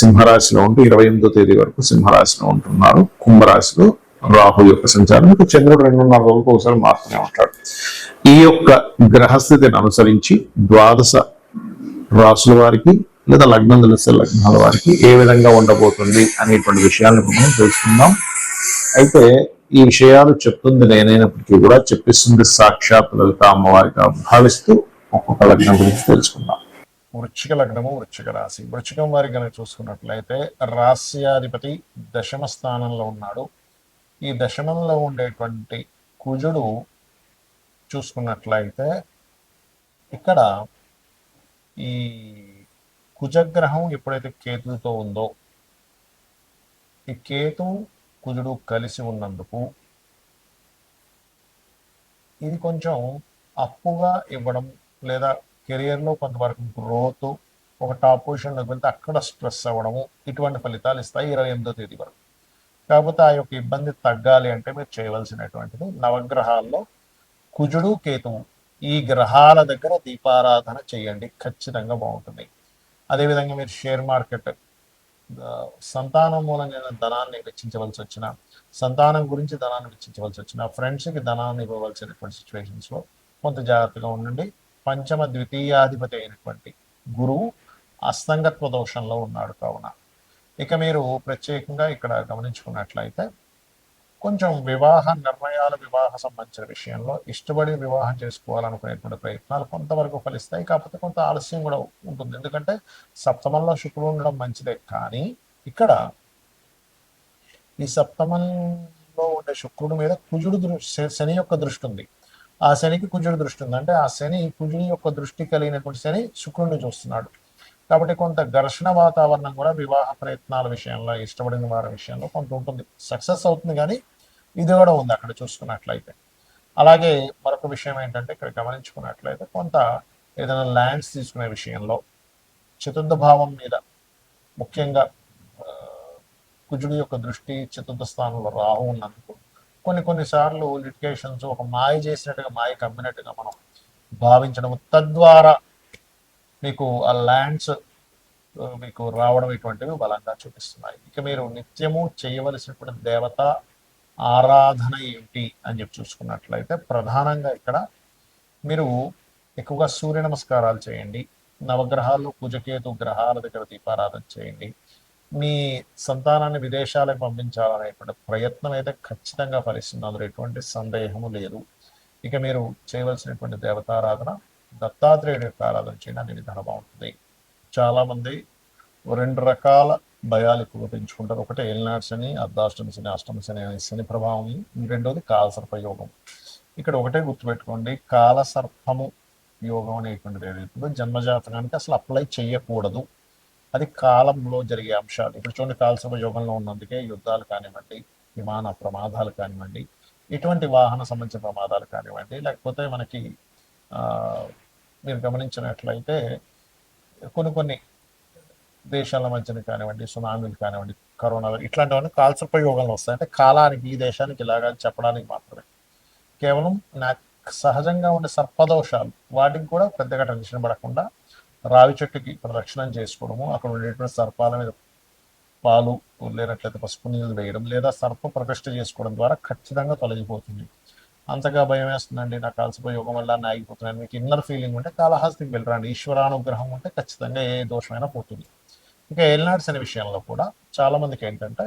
సింహరాశిలో ఉంటూ ఇరవై ఎనిమిదో తేదీ వరకు సింహరాశిలో ఉంటున్నారు. కుంభరాశిలో రాహు యొక్క సంచారం. ఇక చంద్రుడు రెండున్నర రోజులకు ఒకసారి మారుతూనే ఉంటాడు. ఈ యొక్క గ్రహస్థితిని అనుసరించి ద్వాదశ రాసుల వారికి లేదా లగ్నం తెలిస్తే లగ్నాల వారికి ఏ విధంగా ఉండబోతుంది అనేటువంటి విషయాలను మనం తెలుసుకుందాం. అయితే ఈ విషయాలు చెప్తుంది నేనైనప్పటికీ కూడా చెప్పిస్తుంది సాక్షాత్ లలిత అమ్మవారిగా భావిస్తూ ఒక్కొక్క లగ్నం గురించి తెలుసుకుందాం. వృచ్చిక లగ్నము వృచ్చిక రాశి. వృచ్చికం వారి కనుక చూసుకున్నట్లయితే రాస్యాధిపతి దశమ స్థానంలో ఉన్నాడు. ఈ దశమంలో ఉండేటువంటి కుజుడు చూసుకున్నట్లయితే ఇక్కడ ఈ కుజగ్రహం ఎప్పుడైతే కేతుతో ఉందో ఈ కేతు కుజుడు కలిసి ఉన్నందుకు ఇది కొంచెం అప్పుగా ఇవ్వడం లేదా కెరియర్లో కొంతవరకు గ్రోత్ ఒక టాప్ పొజిషన్లోకి వెళ్తే అక్కడ స్ట్రెస్ అవ్వడము ఇటువంటి ఫలితాలు ఇస్తాయి ఇరవై ఎనిమిదో తేదీ వరకు. కాకపోతే ఆ యొక్క ఇబ్బంది తగ్గాలి అంటే మీరు చేయవలసినటువంటిది నవగ్రహాల్లో కుజుడు కేతువు ఈ గ్రహాల దగ్గర దీపారాధన చేయండి. ఖచ్చితంగా బాగుంటుంది. అదేవిధంగా మీరు షేర్ మార్కెట్ సంతానం మూలంగా ధనాన్ని వెచ్చించవలసి వచ్చిన సంతానం గురించి ధనాన్ని వెచ్చించవలసి వచ్చిన ఫ్రెండ్స్కి ధనాన్ని ఇవ్వవలసినటువంటి సిచ్యువేషన్స్లో కొంత జాగ్రత్తగా ఉండండి. పంచమ ద్వితీయాధిపతి అయినటువంటి గురువు అస్తంగత్వ దోషంలో ఉన్నాడు కావున. ఇక మీరు ప్రత్యేకంగా ఇక్కడ గమనించుకున్నట్లయితే కొంచెం వివాహ నిర్ణయాల వివాహ సంబంధించిన విషయంలో ఇష్టపడి వివాహం చేసుకోవాలనుకునేటువంటి ప్రయత్నాలు కొంతవరకు ఫలిస్తాయి కాకపోతే కొంత ఆలస్యం కూడా ఉంటుంది. ఎందుకంటే సప్తమంలో శుక్రుడు ఉండడం మంచిదే. కానీ ఇక్కడ ఈ సప్తమంలో ఉండే శుక్రుడి మీద కుజుడు దృష్టి శని యొక్క దృష్టి ఉంది. ఆ శనికి కుజుడి దృష్టి ఉంది. అంటే ఆ శని కుజుడి యొక్క దృష్టి కలిగినటువంటి శని శుక్రుడిని చూస్తున్నాడు. కాబట్టి కొంత ఘర్షణ వాతావరణం కూడా వివాహ ప్రయత్నాల విషయంలో ఇష్టపడిన వారి విషయంలో కొంత ఉంటుంది. సక్సెస్ అవుతుంది కానీ ఇది కూడా ఉంది అక్కడ చూసుకున్నట్లయితే. అలాగే మరొక విషయం ఏంటంటే ఇక్కడ గమనించుకున్నట్లయితే కొంత ఏదైనా ల్యాండ్స్ తీసుకునే విషయంలో చతుర్థ భావం మీద ముఖ్యంగా కుజుడి యొక్క దృష్టి చతుర్థ స్థానంలో రాహు ఉన్నందుకు కొన్ని కొన్నిసార్లు లిటికేషన్స్ ఒక మాయ చేసినట్టుగా మాయ కమ్మినట్టుగా మనం భావించడం తద్వారా మీకు ఆ ల్యాండ్స్ మీకు రావడం ఇటువంటివి బలంగా చూపిస్తున్నాయి. ఇక మీరు నిత్యము చేయవలసినటువంటి దేవత ఆరాధన ఏమిటి అని చెప్పి చూసుకున్నట్లయితే ప్రధానంగా ఇక్కడ మీరు ఎక్కువగా సూర్య నమస్కారాలు చేయండి. నవగ్రహాలు కుజకేతు గ్రహాల దగ్గర దీపారాధన చేయండి. మీ సంతానాన్ని విదేశాలకు పంపించాలనేటువంటి ప్రయత్నం అయితే ఖచ్చితంగా ఫలిస్తుంది. అందులో ఎటువంటి సందేహము లేదు. ఇక మీరు చేయవలసినటువంటి దేవతారాధన దత్తాత్రేయుడి యొక్క ఆరాధన చేయడానికి అనే విధానం బాగుంటుంది. చాలామంది రెండు రకాల భయాలు ఎక్కువగా పెంచుకుంటారు. ఒకటి ఏలినాడు శని అర్ధాష్టమి శని అష్టమి శని అనే శని ప్రభావం. రెండోది కాలసర్ప యోగం. ఇక్కడ ఒకటే గుర్తుపెట్టుకోండి కాలసర్పము యోగం అనేటువంటిది ఏదైతుందో జన్మజాతకానికి అసలు అప్లై చేయకూడదు. అది కాలంలో జరిగే అంశాలు. ఇప్పుడు చూడండి కాలసభ యోగంలో ఉన్నందుకే యుద్ధాలు కానివ్వండి విమాన ప్రమాదాలు కానివ్వండి ఇటువంటి వాహన సంబంధించిన ప్రమాదాలు కానివ్వండి లేకపోతే మనకి మీరు గమనించినట్లయితే కొన్ని కొన్ని దేశాల మధ్యన కానివ్వండి సునామీలు కానివ్వండి కరోనా ఇట్లాంటివన్నీ కాల్సర్ప యోగంలో వస్తాయి. అంటే కాలానికి ఈ దేశానికి ఇలాగా చెప్పడానికి మాత్రమే. కేవలం నాకు సహజంగా ఉండే సర్పదోషాలు వాటికి కూడా పెద్దగా టెన్షన్ పడకుండా రావి చెట్టుకి ప్రదక్షిణం చేసుకోవడము అక్కడ ఉండేటువంటి సర్పాల మీద పాలు లేనట్లయితే పసుపు నీళ్ళు వేయడం లేదా సర్ప ప్రతిష్ట చేసుకోవడం ద్వారా ఖచ్చితంగా తొలగిపోతుంది. అంతగా భయం వేస్తుందండి. నాకు కాల్సిపోయి యోగం వల్ల ఆగిపోతున్నాను మీకు ఇన్నర్ ఫీలింగ్ ఉంటే కాళహస్తికి వెళ్ళరండి. ఈశ్వరానుగ్రహం ఉంటే ఖచ్చితంగా ఏ దోషమైనా పోతుంది. ఇంకా ఏలినాడ్స్ అనే విషయంలో కూడా చాలా మందికి ఏంటంటే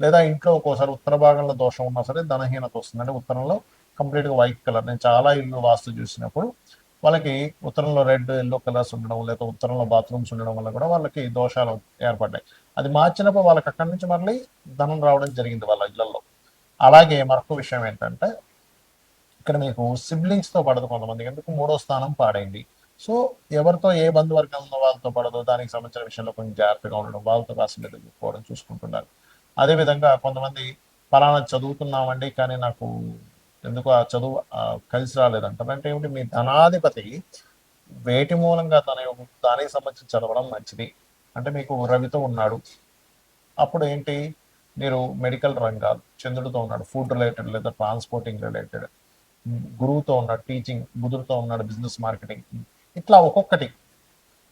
లేదా ఇంట్లో ఒక్కోసారి ఉత్తర భాగంలో దోషం ఉన్నా సరే ధనహీనత వస్తుంది అంటే ఉత్తరంలో కంప్లీట్గా వైట్ కలర్ నేను చాలా ఇల్లు వాస్తు చూసినప్పుడు వాళ్ళకి ఉత్తరంలో రెడ్ ఎల్లో కలర్స్ ఉండడం లేదా ఉత్తరంలో బాత్రూమ్స్ ఉండడం వల్ల కూడా వాళ్ళకి దోషాలు ఏర్పడ్డాయి. అది మార్చినప్పుడు వాళ్ళకి అక్కడి నుంచి మళ్ళీ ధనం రావడం జరిగింది వాళ్ళ ఇళ్ళలో అలాగే మరొక విషయం ఏంటంటే ఇక్కడ మీకు సిబ్లింగ్స్తో పడదు కొంతమంది ఎందుకు? మూడో స్థానం పాడైంది. సో ఎవరితో ఏ బంధువర్గం ఉన్న వాళ్ళతో పడదు? దానికి సంబంధించిన విషయంలో కొంచెం జాగ్రత్తగా ఉండడం వాళ్ళతో కాసిన ఎదుర్కోవడం చూసుకుంటున్నారు. అదేవిధంగా కొంతమంది పలానా చదువుతున్నామండి కానీ నాకు ఎందుకు ఆ చదువు కలిసి రాలేదంటారు అంటే ఏమిటి మీ ధనాధిపతి వేటి మూలంగా తన యొక్క- దానికి సంబంధించి చదవడం మంచిది. అంటే మీకు రవితో ఉన్నాడు. అప్పుడు ఏంటి మీరు మెడికల్ రంగాలు చంద్రుడితో ఉన్నాడు ఫుడ్ రిలేటెడ్ లేదా ట్రాన్స్పోర్టింగ్ రిలేటెడ్. గురువుతో ఉన్నాడు టీచింగ్ బుధుడితో ఉన్నాడు బిజినెస్ మార్కెటింగ్. ఇట్లా ఒక్కొక్కటి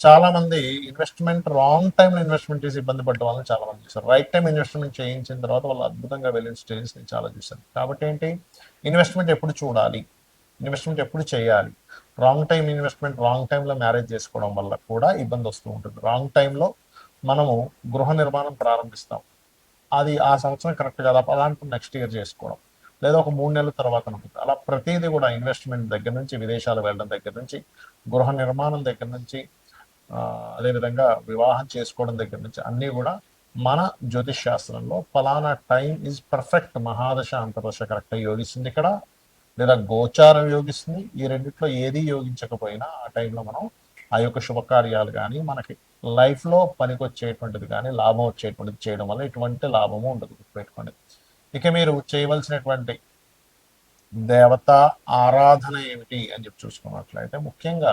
చాలా మంది ఇన్వెస్ట్మెంట్ రాంగ్ టైంలో ఇన్వెస్ట్మెంట్ చేసి ఇబ్బంది పడ్డ వాళ్ళని చాలా మంది చూసారు రైట్ టైం ఇన్వెస్ట్మెంట్ చేయించిన తర్వాత వాళ్ళు అద్భుతంగా వెళ్ళిన స్టేజెస్ నేను చాలా చూశాను కాబట్టి ఏంటి? ఇన్వెస్ట్మెంట్ ఎప్పుడు చూడాలి? ఇన్వెస్ట్మెంట్ ఎప్పుడు చేయాలి? రాంగ్ టైం ఇన్వెస్ట్మెంట్ రాంగ్ టైంలో మ్యారేజ్ చేసుకోవడం వల్ల కూడా ఇబ్బంది వస్తూ ఉంటుంది. రాంగ్ టైంలో మనము గృహ నిర్మాణం ప్రారంభిస్తాం. అది ఆ సంవత్సరం కరెక్ట్ కదా. అలాంటి నెక్స్ట్ ఇయర్ చేసుకోవడం. లేదా ఒక మూడు నెలల తర్వాత అనుకుంటా. అలా ప్రతిదీ కూడా ఇన్వెస్ట్మెంట్ దగ్గర నుంచి విదేశాలు వెళ్ళడం దగ్గర నుంచి గృహ నిర్మాణం దగ్గర నుంచి అదేవిధంగా వివాహం చేసుకోవడం దగ్గర నుంచి అన్నీ కూడా మన జ్యోతిష్ శాస్త్రంలో ఫలానా టైం ఈజ్ పర్ఫెక్ట్ మహాదశ అంతర్దశ కరెక్ట్గా యోగిస్తుంది ఇక్కడ లేదా గోచారం యోగిస్తుంది. ఈ రెండిట్లో ఏది యోగించకపోయినా ఆ టైంలో మనం ఆ యొక్క శుభకార్యాలు కానీ మనకి లైఫ్లో పనికొచ్చేటువంటిది కానీ లాభం వచ్చేటువంటిది చేయడం వల్ల ఎటువంటి లాభము ఉండదు గుర్తుపెట్టుకోండి. ఇక మీరు చేయవలసినటువంటి దేవత ఆరాధన ఏమిటి అని చెప్పి చూసుకున్నట్లయితే ముఖ్యంగా